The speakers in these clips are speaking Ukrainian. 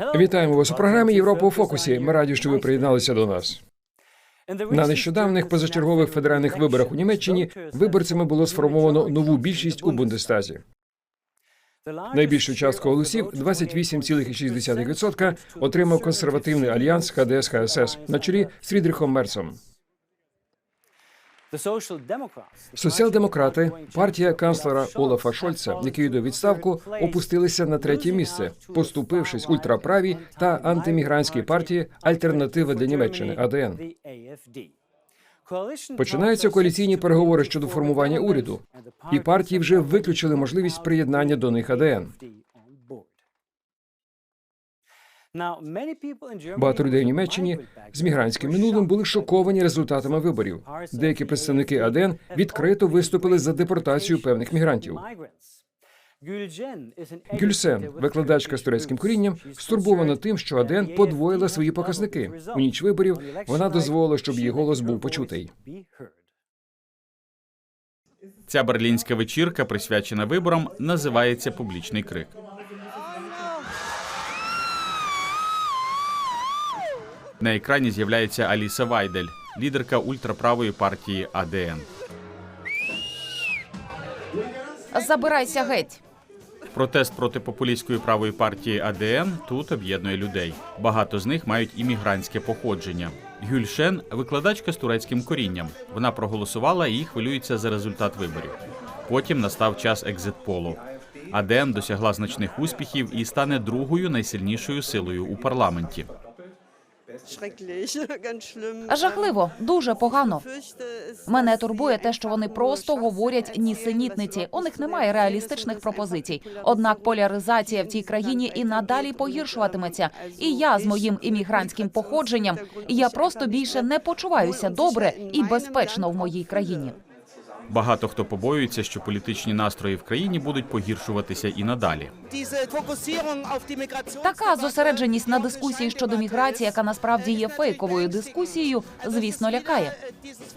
Вітаємо вас у програмі Європа у фокусі. Ми раді, що ви приєдналися до нас. На нещодавних позачергових федеральних виборах у Німеччині виборцями було сформовано нову більшість у Бундестазі. Найбільшу частку голосів 28,6% отримав консервативний альянс ХДС ХСС на чолі з Фрідріхом Мерцом. Соціал-демократи, партія канцлера Олафа Шольца, який йде у відставку, опустилися на третє місце, поступившись ультраправій та антимігрантській партії Альтернатива для Німеччини АДН. Починаються коаліційні переговори щодо формування уряду, і партії вже виключили можливість приєднання до них АДН. Багато людей в Німеччині з мігрантським минулим були шоковані результатами виборів. Деякі представники АДН відкрито виступили за депортацію певних мігрантів. Гюльсен, викладачка з турецьким корінням, стурбована тим, що АДН подвоїла свої показники. У ніч виборів вона дозволила, щоб її голос був почутий. Ця берлінська вечірка, присвячена виборам, називається Публічний крик. На екрані з'являється Аліса Вайдель, лідерка ультраправої партії АДН. Забирайся геть. Протест проти популістської правої партії АДН тут об'єднує людей. Багато з них мають іммігрантське походження. Гюльшен викладачка з турецьким корінням. Вона проголосувала і хвилюється за результат виборів. Потім настав час екзитполу. АДН досягла значних успіхів і стане другою найсильнішою силою у парламенті. Жахливо, дуже погано. Мене турбує те, що вони просто говорять нісенітниці. У них немає реалістичних пропозицій. Однак поляризація в цій країні і надалі погіршуватиметься. І я з моїм іммігрантським походженням я просто більше не почуваюся добре і безпечно в моїй країні. Багато хто побоюється, що політичні настрої в країні будуть погіршуватися і надалі. Така зосередженість на дискусії щодо міграції, яка насправді є фейковою дискусією, звісно, лякає.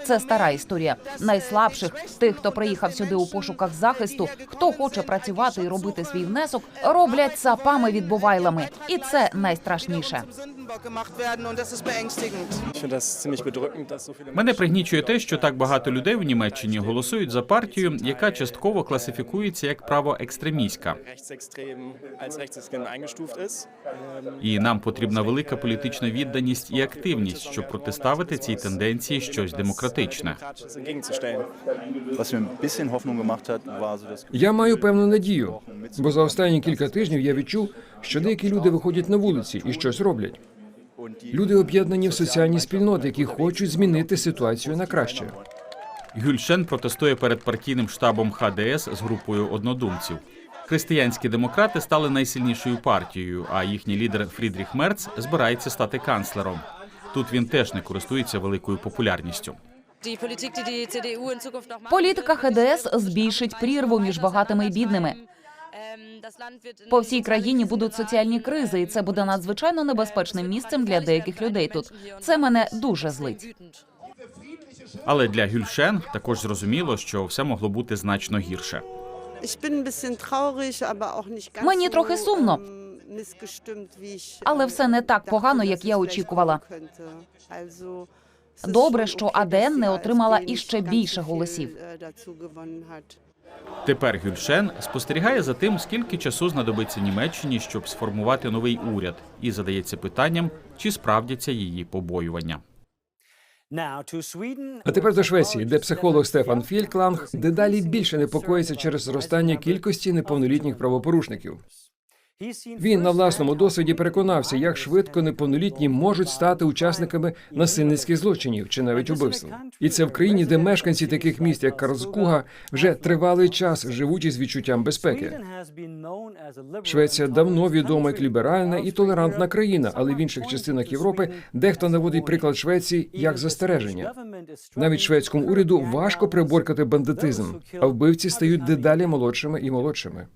Це стара історія. Найслабших, тих, хто приїхав сюди у пошуках захисту, хто хоче працювати і робити свій внесок, роблять сапами відбувайлами, і це найстрашніше. Мене пригнічує те, що так багато людей в Німеччині голосують за партію, яка частково класифікується як правоекстремістська. І нам потрібна велика політична відданість і активність, щоб протиставити цій тенденції щось демократичне. Я маю певну надію, бо за останні кілька тижнів я відчув, що деякі люди виходять на вулиці і щось роблять. Люди об'єднані в соціальні спільноти, які хочуть змінити ситуацію на краще. Гюльшен протестує перед партійним штабом ХДС з групою однодумців. Християнські демократи стали найсильнішою партією, а їхній лідер Фрідріх Мерц збирається стати канцлером. Тут він теж не користується великою популярністю. Політика ХДС збільшить прірву між багатими і бідними. По всій країні будуть соціальні кризи, і це буде надзвичайно небезпечним місцем для деяких людей тут. Це мене дуже злить. Але для Гюльшен також зрозуміло, що все могло бути значно гірше. Мені трохи сумно. ich, Але все не так погано, як я очікувала. Добре, що АДН не отримала іще більше голосів. Тепер Гюльшен спостерігає за тим, скільки часу знадобиться Німеччині, щоб сформувати новий уряд, і задається питанням, чи справдяться її побоювання. А тепер до Швеції, де психолог Стефан Фількланг дедалі більше непокоїться через зростання кількості неповнолітніх правопорушників. Він на власному досвіді переконався, як швидко неповнолітні можуть стати учасниками насильницьких злочинів чи навіть убивств. І це в країні, де мешканці таких міст, як Карлскуга, вже тривалий час живуть із відчуттям безпеки. Швеція давно відома як ліберальна і толерантна країна, але в інших частинах Європи дехто наводить приклад Швеції як застереження. Навіть шведському уряду важко приборкати бандитизм, а вбивці стають дедалі молодшими і молодшими.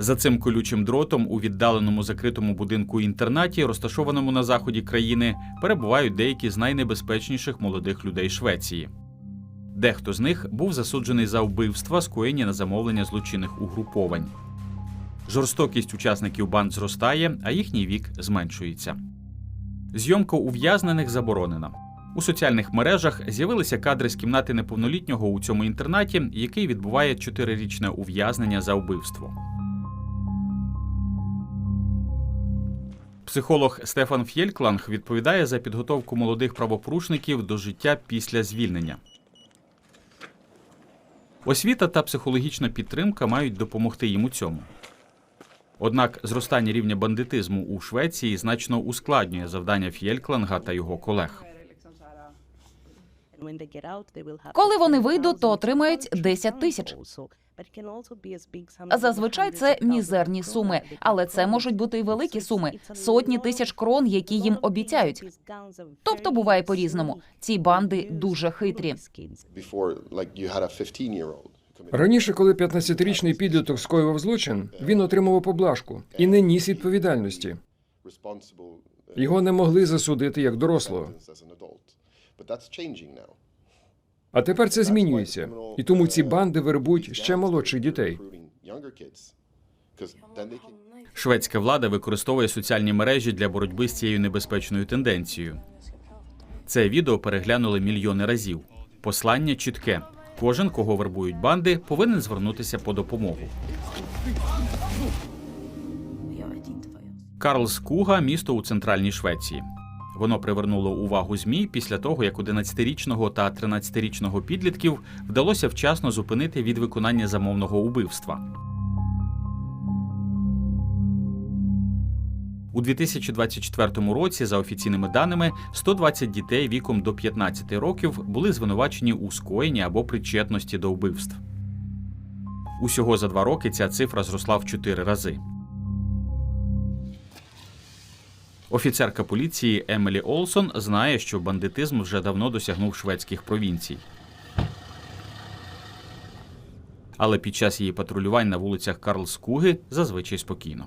За цим колючим дротом у віддаленому закритому будинку інтернаті, розташованому на заході країни, перебувають деякі з найнебезпечніших молодих людей Швеції. Дехто з них був засуджений за вбивства, скоєні на замовлення злочинних угруповань. Жорстокість учасників банд зростає, а їхній вік зменшується. Зйомка ув'язнених заборонена. У соціальних мережах з'явилися кадри з кімнати неповнолітнього у цьому інтернаті, який відбуває чотирирічне ув'язнення за вбивство. Психолог Стефан Фєлькланг відповідає за підготовку молодих правопорушників до життя після звільнення. Освіта та психологічна підтримка мають допомогти їм у цьому. Однак зростання рівня бандитизму у Швеції значно ускладнює завдання Фєлькланга та його колег. Коли вони вийдуть, то отримають 10 тисяч. Зазвичай це мізерні суми, але це можуть бути і великі суми сотні тисяч крон, які їм обіцяють. Тобто буває по-різному. Ці банди дуже хитрі. before like you had a 15 year old Раніше, коли 15-річний підліток скоював злочин, він отримував поблажку і не ніс відповідальності. Його не могли засудити як дорослого. As an adult but that's changing now А тепер це змінюється, і тому ці банди вербують ще молодших дітей. Шведська влада використовує соціальні мережі для боротьби з цією небезпечною тенденцією. Це відео переглянули мільйони разів. Послання чітке: кожен, кого вербують банди, повинен звернутися по допомогу. Карлскуга місто у центральній Швеції. Воно привернуло увагу ЗМІ після того, як 11-річного та 13-річного підлітків вдалося вчасно зупинити від виконання замовного убивства. У 2024 році, за офіційними даними, 120 дітей віком до 15 років були звинувачені у скоєнні або причетності до вбивств. Усього за два роки ця цифра зросла в чотири рази. Офіцерка поліції Емілі Олсон знає, що бандитизм вже давно досягнув шведських провінцій. Але під час її патрулювань на вулицях Карлскуги зазвичай спокійно.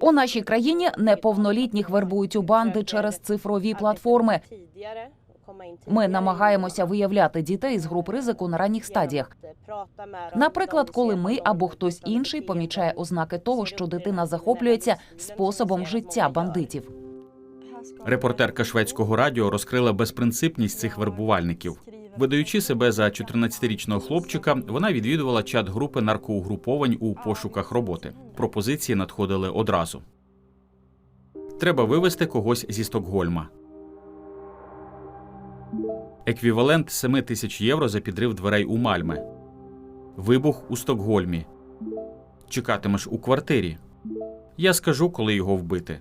У нашій країні неповнолітніх вербують у банди через цифрові платформи. Ми намагаємося виявляти дітей з груп ризику на ранніх стадіях. Наприклад, коли ми або хтось інший помічає ознаки того, що дитина захоплюється способом життя бандитів. Репортерка шведського радіо розкрила безпринципність цих вербувальників. Видаючи себе за 14-річного хлопчика, вона відвідувала чат групи наркоугруповань у пошуках роботи. Пропозиції надходили одразу. Треба вивезти когось зі Стокгольма. Еквівалент 7 тисяч євро за підрив дверей у Мальме. Вибух у Стокгольмі. Чекатимеш у квартирі. Я скажу, коли його вбити.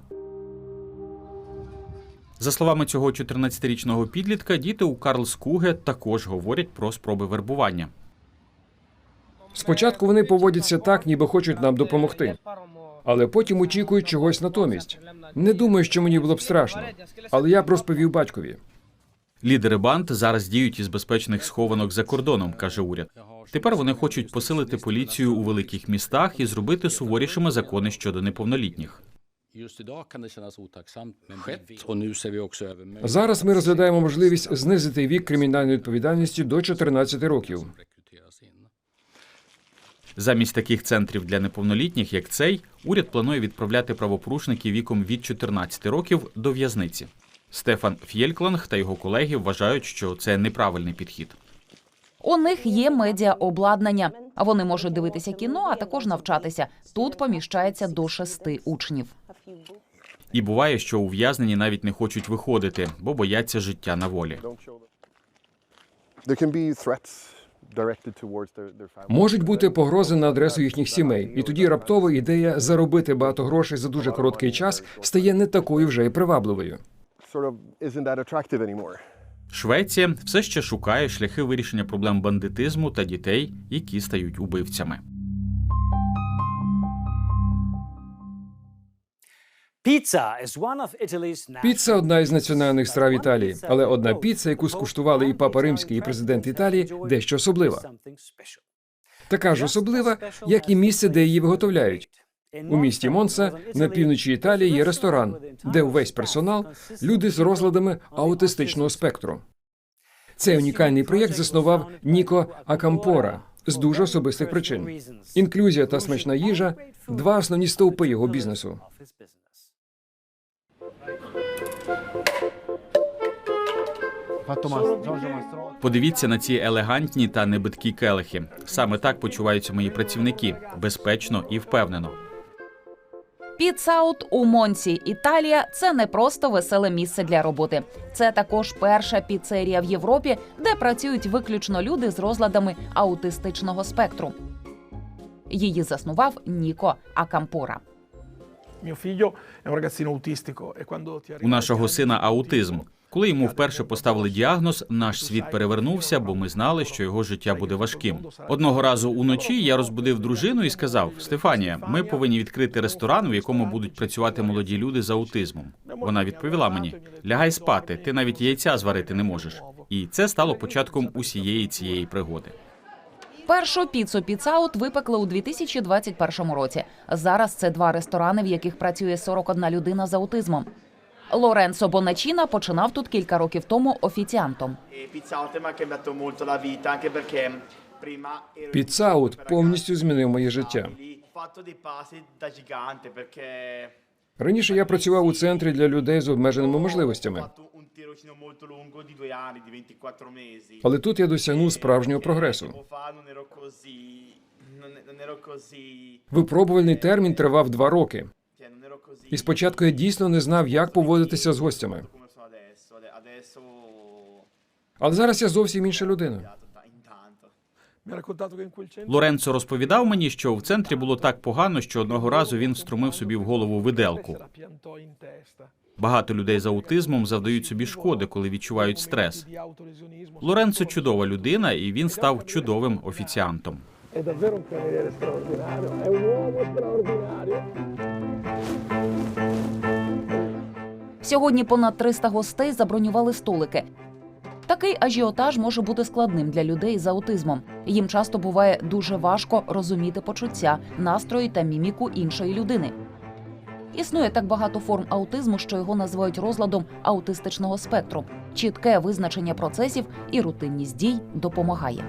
За словами цього 14-річного підлітка, діти у Карлскуге також говорять про спроби вербування. Спочатку вони поводяться так, ніби хочуть нам допомогти, але потім очікують чогось натомість. Не думаю, що мені було б страшно, але я б розповів батькові. Лідери банд зараз діють із безпечних схованок за кордоном, каже уряд. Тепер вони хочуть посилити поліцію у великих містах і зробити суворішими закони щодо неповнолітніх. Зараз ми розглядаємо можливість знизити вік кримінальної відповідальності до 14 років. Замість таких центрів для неповнолітніх, як цей, уряд планує відправляти правопорушників віком від 14 років до в'язниці. Стефан Фєлькланг та його колеги вважають, що це неправильний підхід. У них є медіаобладнання. А вони можуть дивитися кіно, а також навчатися. Тут поміщається до шести учнів. І буває, що ув'язнені навіть не хочуть виходити, бо бояться життя на волі. Можуть бути погрози на адресу їхніх сімей, і тоді раптово ідея заробити багато грошей за дуже короткий час стає не такою вже й привабливою. Sort of isn't that attractive anymore Швеція все ще шукає шляхи вирішення проблем бандитизму та дітей, які стають убивцями. Піца одна із національних страв Італії, але одна піца, яку скуштували і папа римський, і президент Італії, дещо особлива. Така ж особлива, як і місце, де її виготовляють. У місті Монса на півночі Італії є ресторан, де увесь персонал люди з розладами аутистичного спектру. Цей унікальний проєкт заснував Ніко Акампора. з дуже особистих причин. Інклюзія та смачна їжа два основні стовпи його бізнесу. Подивіться на ці елегантні та небиткі келихи. Саме так почуваються мої працівники безпечно і впевнено. Піцаут у Монці, Італія це не просто веселе місце для роботи. Це також перша піцерія в Європі, де працюють виключно люди з розладами аутистичного спектру. Її заснував Ніко autistico e У нашого сина аутизм. Коли йому вперше поставили діагноз, наш світ перевернувся, бо ми знали, що його життя буде важким. Одного разу уночі я розбудив дружину і сказав: Стефанія, ми повинні відкрити ресторан, в якому будуть працювати молоді люди з аутизмом. Вона відповіла мені: лягай спати, ти навіть яйця зварити не можеш. І це стало початком усієї цієї пригоди. Першу піцу Піцаут випекли у 2021 році. Зараз це два ресторани, в яких працює 41 людина з аутизмом. Лоренцо Боначіна починав тут кілька років тому офіціантом. Піцаут повністю змінив моє життя. Раніше я працював у центрі для людей з обмеженими можливостями, але тут я досягнув справжнього прогресу. Випробувальний термін тривав два роки. І спочатку я дійсно не знав, як поводитися з гостями. Але зараз я зовсім інша людина. Лоренцо розповідав мені, що в центрі було так погано, що одного разу він встромив собі в голову виделку. Багато людей з аутизмом завдають собі шкоди, коли відчувають стрес. Лоренцо чудова людина, і він став чудовим офіціантом. È davvero un cameriere straordinario, è un uomo straordinario. Сьогодні понад 300 гостей забронювали столики. Такий ажіотаж може бути складним для людей з аутизмом. Їм часто буває дуже важко розуміти почуття, настрої та міміку іншої людини. Існує так багато форм аутизму, що його називають розладом аутистичного спектру. Чітке визначення процесів і рутинність дій допомагає.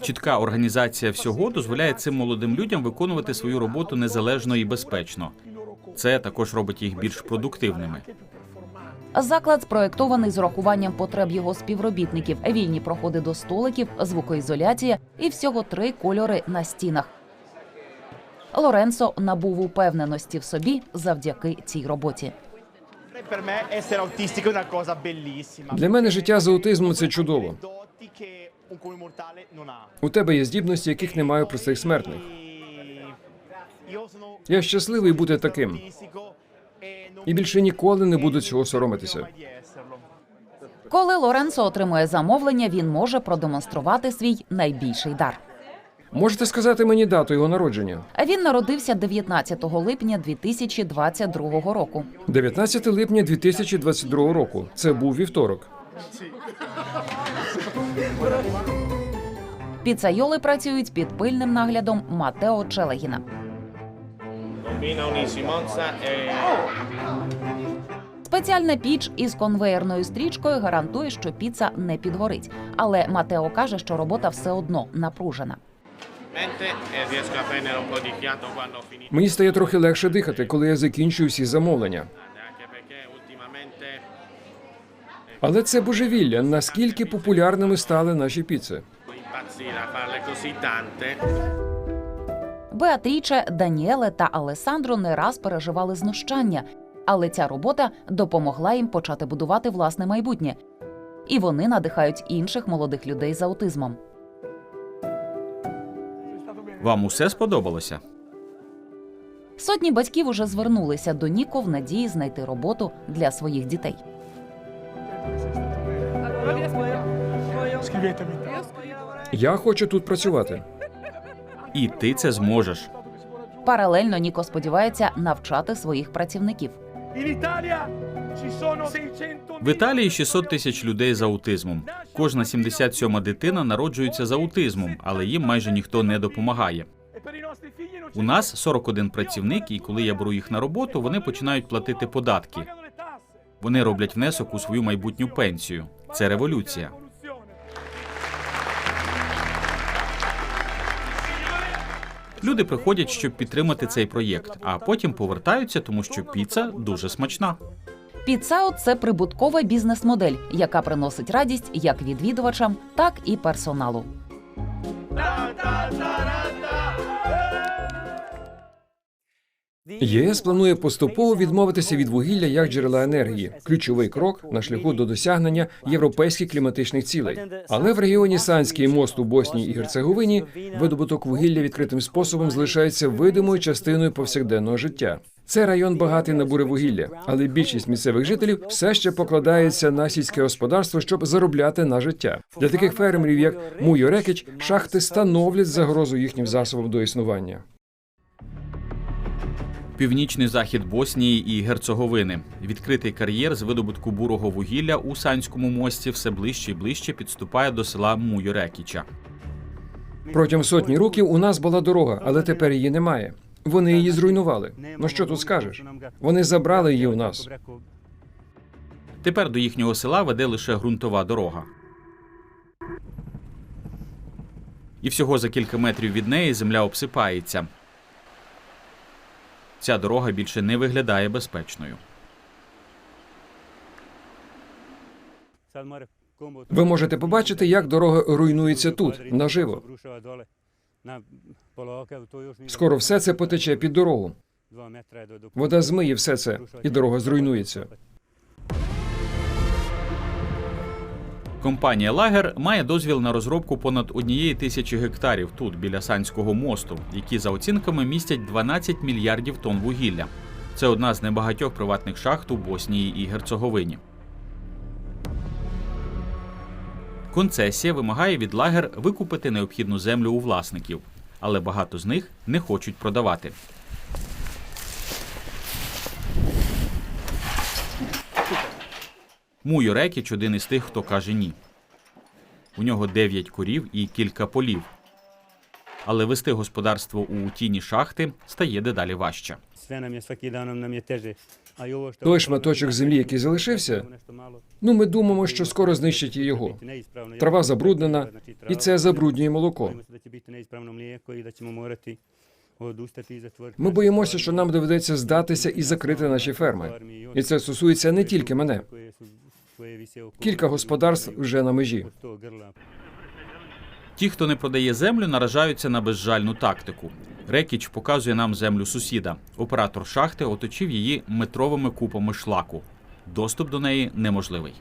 Чітка організація всього дозволяє цим молодим людям виконувати свою роботу незалежно і безпечно. Це також робить їх більш продуктивними. Заклад спроектований з урахуванням потреб його співробітників, вільні проходи до столиків, звукоізоляція і всього три кольори на стінах. Лоренцо набув упевненості в собі завдяки цій роботі. Для мене життя з аутизмом це чудово. У тебе є здібності, яких немає у простих смертних. Я щасливий бути таким і більше ніколи не буду цього соромитися. Коли Лоренцо отримує замовлення, він може продемонструвати свій найбільший дар. Можете сказати мені дату його народження? Він народився 19 липня 2022 року. 19 липня 2022 року. Це був вівторок. Піцайоли працюють під пильним наглядом Матео Челегіна. Спеціальна піч із конвеєрною стрічкою гарантує, що піца не підгорить. Але Матео каже, що робота все одно напружена. Мені стає трохи легше дихати, коли я закінчую всі замовлення. Але це божевілля. Наскільки популярними стали наші піци? Беатріче, Даніеле та Алесандро не раз переживали знущання, але ця робота допомогла їм почати будувати власне майбутнє. І вони надихають інших молодих людей з аутизмом. Вам усе сподобалося? Сотні батьків уже звернулися до Ніко в надії знайти роботу для своїх дітей. Я хочу тут працювати. І ти це зможеш. Паралельно Ніко сподівається навчати своїх працівників. In Italia ci sono 600 В Італії 600 тисяч людей з аутизмом. Кожна 77 дитина народжується з аутизмом, але їм майже ніхто не допомагає. У нас 41 працівник, і коли я беру їх на роботу, вони починають платити податки. Вони роблять внесок у свою майбутню пенсію. Це революція. Люди приходять, щоб підтримати цей проєкт, а потім повертаються, тому що піца дуже смачна. Піцао – це прибуткова бізнес-модель, яка приносить радість як відвідувачам, так і персоналу. ЄС планує поступово відмовитися від вугілля як джерела енергії, ключовий крок на шляху до досягнення європейських кліматичних цілей. Але в регіоні Санський мост у Боснії і Герцеговині видобуток вугілля відкритим способом залишається видимою частиною повсякденного життя. Це район багатий на буревугілля, але більшість місцевих жителів все ще покладається на сільське господарство, щоб заробляти на життя. Для таких фермерів, як Муйо Рекіч, шахти становлять загрозу їхнім засобам до існування. Північний захід Боснії і Герцеговини. Відкритий кар'єр з видобутку бурого вугілля у Санському мості все ближче і ближче підступає до села Муйорекіча. Протягом сотні років у нас була дорога, але тепер її немає. Вони її зруйнували. Ну що тут скажеш? Вони забрали її у нас. Тепер до їхнього села веде лише ґрунтова дорога. І всього за кілька метрів від неї земля обсипається. Ця дорога більше не виглядає безпечною. Ви можете побачити, як дорога руйнується тут, наживо. Скоро все це потече під дорогу. Вода змиє все це, і дорога зруйнується. Компанія Лагер має дозвіл на розробку понад однієї тисячі гектарів тут, біля Санського мосту, які за оцінками містять 12 мільярдів тонн вугілля. Це одна з небагатьох приватних шахт у Боснії і Герцеговині. Концесія вимагає від лагер викупити необхідну землю у власників, але багато з них не хочуть продавати. Муйо Рекіч один із тих, хто каже ні. У нього 9 корів і кілька полів. Але вести господарство у тіні шахти стає дедалі важче. Той шматочок землі, який залишився, ну ми думаємо, що скоро знищать і його. Трава забруднена, і це забруднює молоко. Ми боїмося, що нам доведеться здатися і закрити наші ферми. І це стосується не тільки мене. Кілька господарств вже на межі. Ті, хто не продає землю, наражаються на безжальну тактику. Рекіч показує нам землю сусіда. Оператор шахти оточив її метровими купами шлаку. Доступ до неї неможливий.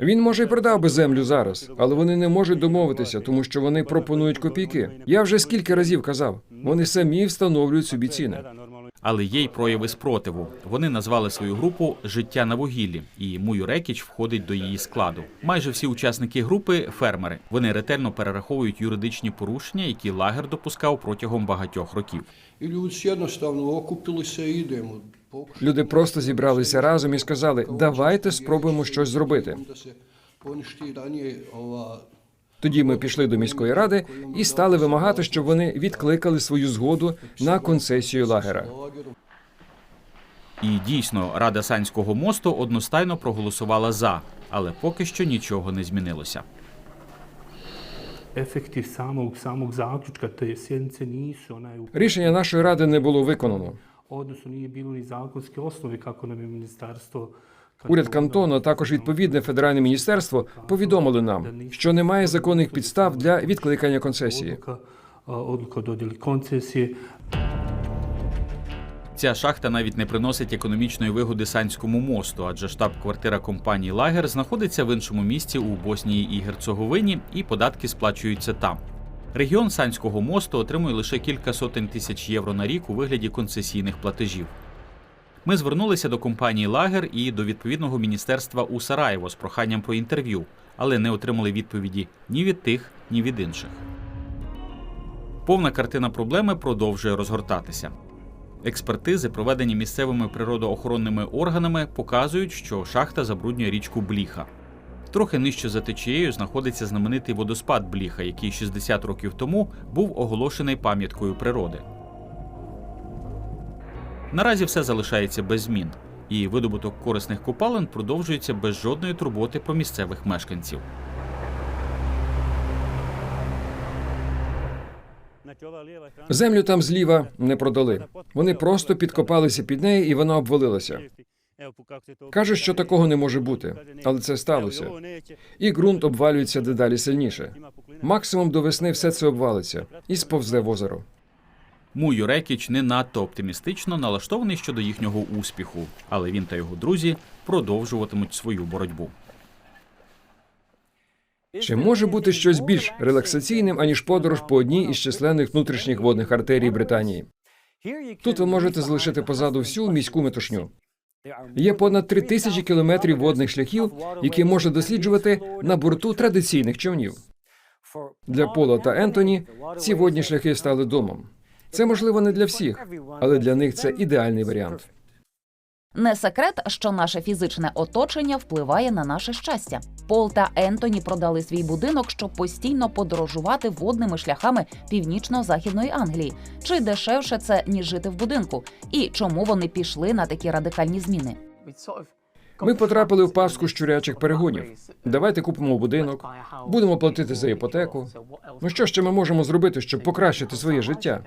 Він може й продав би землю зараз, але вони не можуть домовитися, тому що вони пропонують копійки. Я вже скільки разів казав. Вони самі встановлюють собі ціни. Але є й прояви спротиву. Вони назвали свою групу Життя на вугіллі, і Мую Рекіч входить до її складу. Майже всі учасники групи фермери. Вони ретельно перераховують юридичні порушення, які лагер допускав протягом багатьох років. І люди jednostavno окупилися і йдемо. Люди просто зібралися разом і сказали: давайте спробуємо щось зробити. Тоді ми пішли до міської ради і стали вимагати, щоб вони відкликали свою згоду на концесію лагера. І дійсно, Рада Санського мосту одностайно проголосувала за, але поки що нічого не змінилося. zaključka te sjednice nisu Рішення нашої ради не було виконано. bilo ni zakonske osnove kako nam je ministarstvo Уряд кантону, а також відповідне федеральне міністерство повідомили нам, що немає законних підстав для відкликання концесії. Ця шахта навіть не приносить економічної вигоди Санському мосту, адже штаб-квартира компанії Лагер знаходиться в іншому місті у Боснії і Герцеговині, і податки сплачуються там. Регіон Санського мосту отримує лише кілька сотень тисяч євро на рік у вигляді концесійних платежів. Ми звернулися до компанії Лагер і до відповідного міністерства у Сараєво з проханням про інтерв'ю, але не отримали відповіді ні від тих, ні від інших. Повна картина проблеми продовжує розгортатися. Експертизи, проведені місцевими природоохоронними органами, показують, що шахта забруднює річку Бліха. Трохи нижче за течією знаходиться знаменитий водоспад Бліха, який 60 років тому був оголошений пам'яткою природи. Наразі все залишається без змін, і видобуток корисних копалин продовжується без жодної турботи про місцевих мешканців. Землю там зліва не продали. Вони просто підкопалися під неї, і вона обвалилася. Каже, що такого не може бути, але це сталося. І ґрунт обвалюється дедалі сильніше. Максимум до весни все це обвалиться і сповзе в озеро. Му Юрекіч не надто оптимістично налаштований щодо їхнього успіху, але він та його друзі продовжуватимуть свою боротьбу. Чи може бути щось більш релаксаційним, аніж подорож по одній із численних внутрішніх водних артерій Британії? Тут ви можете залишити позаду всю міську метушню. Є понад три тисячі кілометрів водних шляхів, які можна досліджувати на борту традиційних човнів. Для Пола та Ентоні ці водні шляхи стали домом. Це можливо не для всіх, але для них це ідеальний варіант. Не секрет, що наше фізичне оточення впливає на наше щастя. Пол та Ентоні продали свій будинок, щоб постійно подорожувати водними шляхами північно-західної Англії. Чи дешевше це ніж жити в будинку? І чому вони пішли на такі радикальні зміни? Ми потрапили в пастку щурячих перегонів. Давайте купимо будинок, будемо платити за іпотеку. Ну що ще ми можемо зробити, щоб покращити своє життя?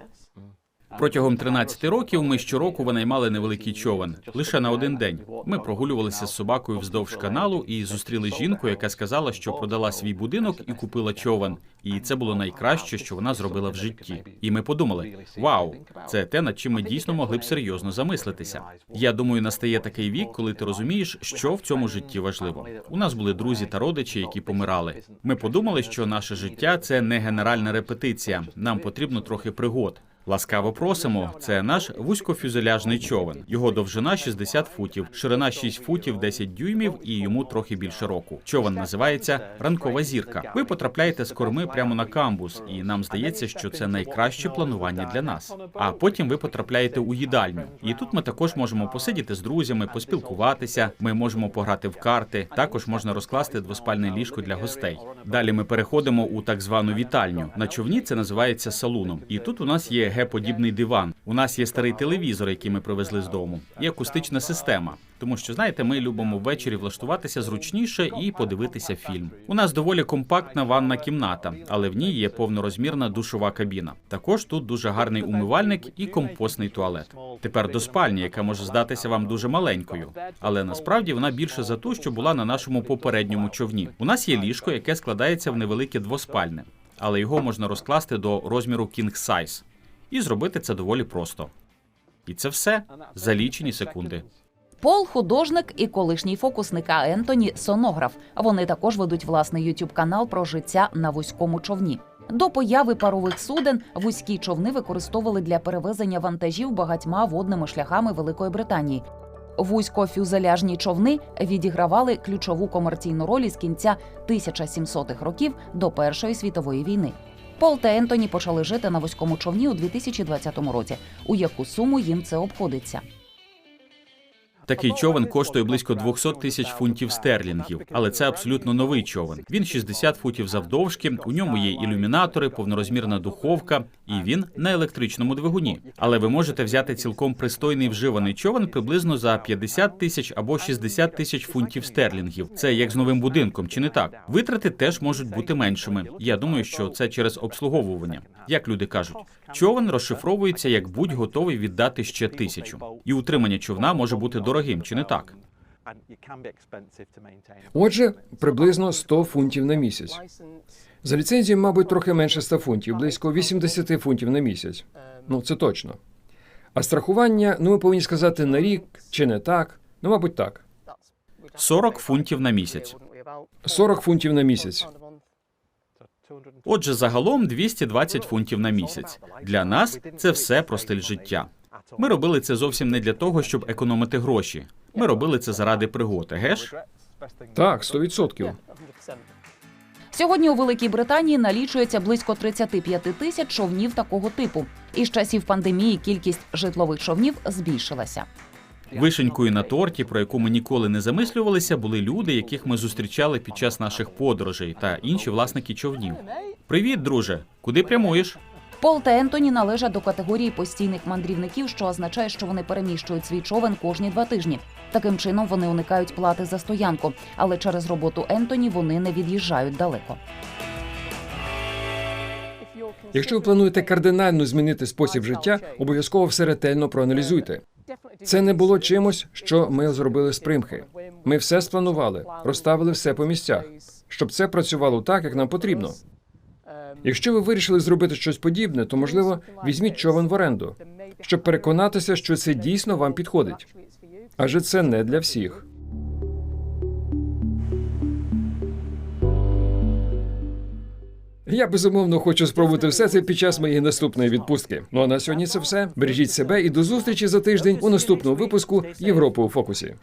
Протягом 13 років ми щороку винаймали невеликий човен лише на один день. Ми прогулювалися з собакою вздовж каналу і зустріли жінку, яка сказала, що продала свій будинок і купила човен. І це було найкраще, що вона зробила в житті. І ми подумали: вау, це те, над чим ми дійсно могли б серйозно замислитися. Я думаю, настає такий вік, коли ти розумієш, що в цьому житті важливо. У нас були друзі та родичі, які помирали. Ми подумали, що наше життя це не генеральна репетиція. Нам потрібно трохи пригод. Ласкаво просимо. Це наш вузькофюзеляжний човен. Його довжина 60 футів, ширина 6 футів 10 дюймів і йому трохи більше року. Човен називається ранкова зірка. Ви потрапляєте з корми прямо на камбус, і нам здається, що це найкраще планування для нас. А потім ви потрапляєте у їдальню. І тут ми також можемо посидіти з друзями, поспілкуватися. Ми можемо пограти в карти. Також можна розкласти двоспальне ліжко для гостей. Далі ми переходимо у так звану вітальню. На човні це називається салуном. І тут у нас є Г-подібний диван. У нас є старий телевізор, який ми привезли з дому, і акустична система. Тому що знаєте, ми любимо ввечері влаштуватися зручніше і подивитися фільм. У нас доволі компактна ванна кімната, але в ній є повнорозмірна душова кабіна. Також тут дуже гарний умивальник і компостний туалет. Тепер до спальні, яка може здатися вам дуже маленькою, але насправді вона більше за ту, що була на нашому попередньому човні. У нас є ліжко, яке складається в невелике двоспальне, але його можна розкласти до розміру size. І зробити це доволі просто. І це все за лічені секунди. Пол художник і колишній фокусник, Ентоні сонограф. Вони також ведуть власний ютуб канал про життя на вузькому човні. До появи парових суден вузькі човни використовували для перевезення вантажів багатьма водними шляхами Великої Британії. Вузькофюзеляжні човни відігравали ключову комерційну роль із кінця 1700-х років до Першої світової війни. Пол та Ентоні почали жити на вузькому човні у 2020 році. У яку суму їм це обходиться? Такий човен коштує близько 200 тисяч фунтів стерлінгів, але це абсолютно новий човен. Він 60 футів завдовжки. У ньому є ілюмінатори, повнорозмірна духовка, і він на електричному двигуні. Але ви можете взяти цілком пристойний вживаний човен приблизно за 50 тисяч або 60 тисяч фунтів стерлінгів. Це як з новим будинком, чи не так? Витрати теж можуть бути меншими. Я думаю, що це через обслуговування. Як люди кажуть, човен розшифровується як будь готовий віддати ще тисячу, і утримання човна може бути дорогим, чи не так? Отже, приблизно 100 фунтів на місяць. За ліцензію, мабуть, трохи менше 100 фунтів, близько 80 фунтів на місяць. Ну, це точно. А страхування, ну ми повинні сказати на рік чи не так. Ну, мабуть, так. 40 фунтів на місяць. 40 фунтів на місяць. Отже, загалом 220 фунтів на місяць. Для нас це все про стиль життя. Ми робили це зовсім не для того, щоб економити гроші. Ми робили це заради пригод, геш? Так, 100%. Сьогодні у Великій Британії налічується близько 35 тисяч човнів такого типу. І з часів пандемії кількість житлових човнів збільшилася. Вишенькою на торті, про яку ми ніколи не замислювалися, були люди, яких ми зустрічали під час наших подорожей, та інші власники човнів. Привіт, друже! Куди прямуєш? Пол та Ентоні належать до категорії постійних мандрівників, що означає, що вони переміщують свій човен кожні два тижні. Таким чином вони уникають плати за стоянку, але через роботу Ентоні вони не від'їжджають далеко. Якщо ви плануєте кардинально змінити спосіб життя, обов'язково все ретельно проаналізуйте. Це не було чимось, що ми зробили з примхи. Ми все спланували, розставили все по місцях, щоб це працювало так, як нам потрібно. Якщо ви вирішили зробити щось подібне, то можливо візьміть човен в оренду, щоб переконатися, що це дійсно вам підходить. Адже це не для всіх. Я безумовно хочу спробувати все це під час моєї наступної відпустки. Ну а на сьогодні це все. Бережіть себе і до зустрічі за тиждень у наступному випуску Європи у фокусі.